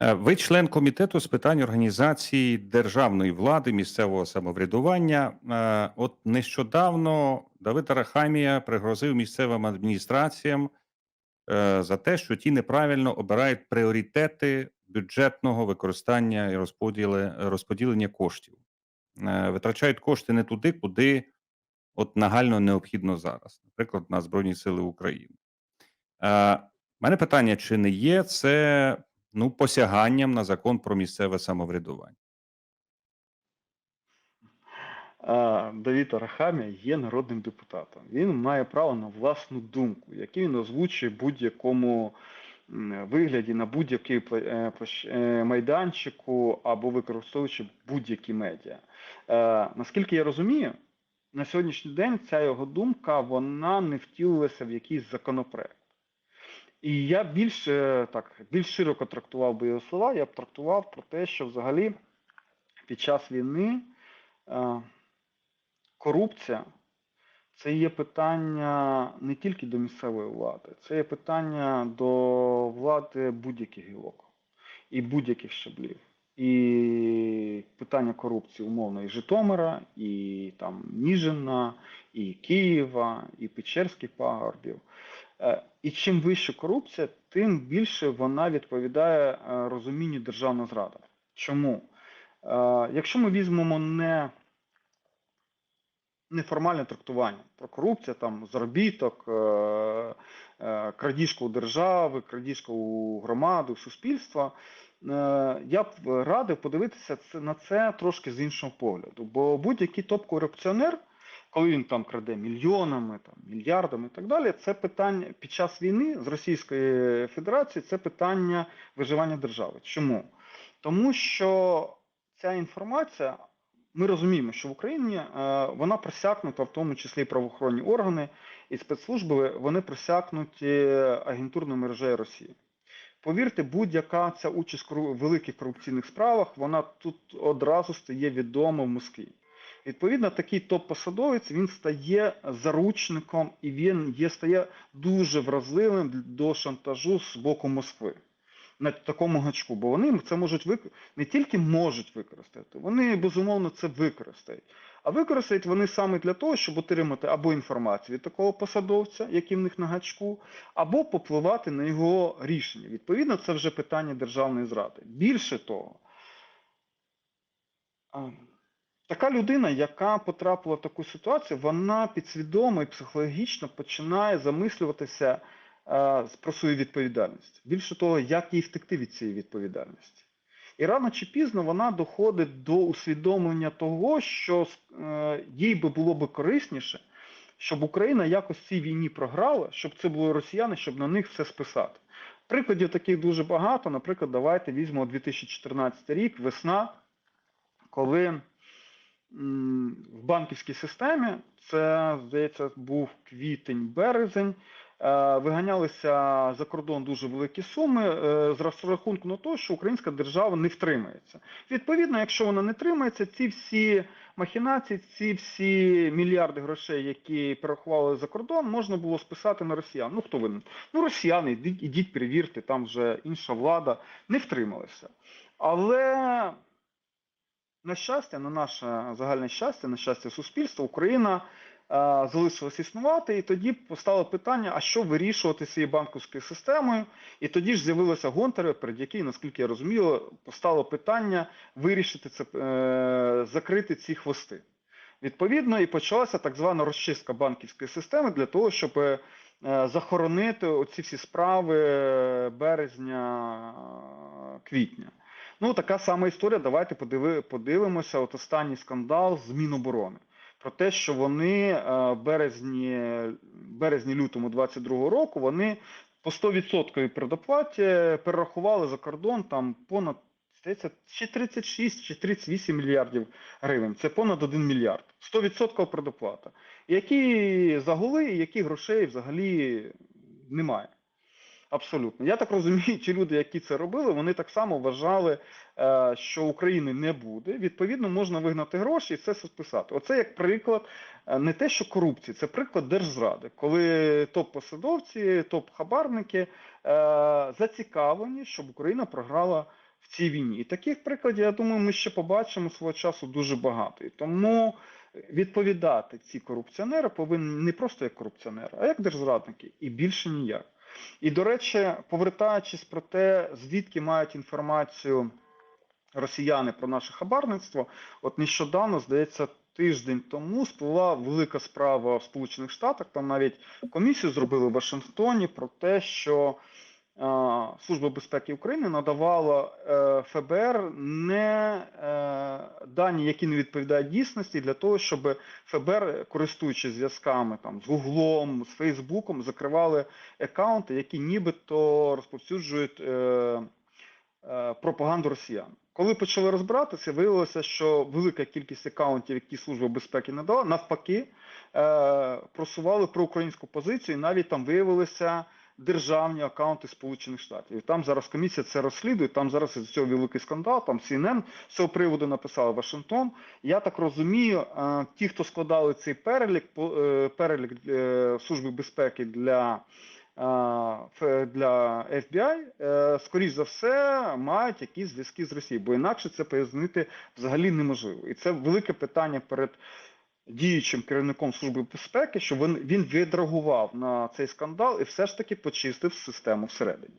Е, Ви член комітету з питань організації державної влади, місцевого самоврядування. Е, От нещодавно Давид Арахамія пригрозив місцевим адміністраціям е, за те, що ті неправильно обирають пріоритети бюджетного використання і розподілення коштів. Витрачають кошти не туди, куди от нагально необхідно зараз, наприклад, на Збройні Сили України. У мене питання: чи не є це ну, посяганням на закон про місцеве самоврядування? А, Давід Арахамія є народним депутатом. Він має право на власну думку, яку він озвучує будь-якому вигляді на будь-який е, е, майданчику або використовуючи будь-які медіа. Е, Наскільки я розумію, на сьогоднішній день ця його думка вона не втілилася в якийсь законопроект. І я більш е, так більш широко трактував би його слова. Я б трактував про те, що взагалі під час війни. е, корупція це є питання не тільки до місцевої влади, це є питання до влади будь-яких гілок і будь-яких щаблів. І питання корупції умовно і Житомира, і там Ніжина, і Києва, і Печерських пагорбів. Е, І чим вища корупція, тим більше вона відповідає е, розумінню державна зрада. Чому? Е, Якщо ми візьмемо не неформальне трактування про корупцію, там заробіток, е, у держави, крадіжка у громади, у суспільства. Я б радив подивитися на це трошки з іншого погляду. Бо будь-який топ-корупціонер, коли він там краде мільйонами, там, мільярдами і так далі, це питання під час війни з Російської Федерації, це питання виживання держави. Чому? Тому що ця інформація ми розуміємо, що в Україні е, вона просякнута, в тому числі і правоохоронні органи і спецслужби, вони просякнуті агентурною мережею Росії. Повірте, будь-яка ця участь в великих корупційних справах, вона тут одразу стає відома в Москві. Відповідно, такий топ-посадовець він стає заручником і він є стає дуже вразливим до шантажу з боку Москви на такому гачку, бо вони це можуть вик... не тільки можуть використати, вони безумовно це використають. А використають вони саме для того, щоб отримати або інформацію від такого посадовця, який в них на гачку, або попливати на його рішення. Відповідно, це вже питання державної зради. Більше того, а, така людина, яка потрапила в таку ситуацію, вона підсвідомо і психологічно починає замислюватися е, про свою відповідальність. Більше того, як їй втекти від цієї відповідальності. І рано чи пізно вона доходить до усвідомлення того, що е, їй би було би корисніше, щоб Україна якось цій війні програла, щоб це були росіяни, щоб на них все списати. Прикладів таких дуже багато. Наприклад, давайте візьмемо 2014 рік, весна, коли в банківській системі, це, здається, був квітень-березень, е, виганялися за кордон дуже великі суми е, з розрахунку на те, що українська держава не втримається. Відповідно, якщо вона не тримається, ці всі махінації, ці всі мільярди грошей, які перерахували за кордон, можна було списати на росіян. Ну хто винен? Ну, росіяни, ідіть перевірте, там вже інша влада не втрималася. Але на щастя, на наше загальне щастя, на щастя суспільства, Україна е, залишилась існувати, і тоді постало питання: а що вирішувати з цією банківською системою? І тоді ж з'явилося Гонтарева, перед яким, наскільки я розумію, постало питання вирішити це, е, закрити ці хвости. Відповідно, і почалася так звана розчистка банківської системи для того, щоб е, захоронити оці всі справи е, березня-квітня. Ну, така сама історія. Давайте подиви, подивимося. От останній скандал з Міноборони. Про те, що вони е, в березні, березні-лютому 22-го року вони по 100% предоплаті перерахували за кордон там понад чи 36, чи 38 мільярдів гривень. Це понад 1 мільярд. 100% предоплата. Які загули, і яких грошей взагалі немає. Абсолютно. Я так розумію, ті люди, які це робили, вони так само вважали, е, що України не буде. Відповідно, можна вигнати гроші і це списати. Оце як приклад е, не те, що корупції, це приклад держзради, коли топ-посадовці, топ-хабарники е, зацікавлені, щоб Україна програла в цій війні. І таких прикладів, я думаю, ми ще побачимо свого часу дуже багато. І тому відповідати ці корупціонери повинні не просто як корупціонери, а як держзрадники, і більше ніяк. І, до речі, повертаючись про те, звідки мають інформацію росіяни про наше хабарництво, от нещодавно, здається, тиждень тому спливла велика справа в Сполучених Штатах. Там навіть комісію зробили в Вашингтоні про те, що Служба безпеки України надавала е, ФБР не е, дані, які не відповідають дійсності, для того, щоб ФБР, користуючись зв'язками там з Гуглом, з Фейсбуком, закривали аккаунти, які нібито розповсюджують е, е, пропаганду росіян. Коли почали розбиратися, виявилося, що велика кількість аккаунтів, які Служба безпеки надала, навпаки, е, просували проукраїнську позицію, і навіть там виявилися державні аккаунти Сполучених Штатів. Там зараз комісія це розслідує. Там зараз із цього великий скандал. Там CNN з цього приводу написали Вашингтон. Я так розумію, е, ті, хто складали цей перелік, е, перелік е, Служби безпеки для. Для FBI, скоріш за все, мають якісь зв'язки з Росією, бо інакше це пояснити взагалі неможливо. І це велике питання перед діючим керівником Служби безпеки, що він, він відреагував на цей скандал і все ж таки почистив систему всередині.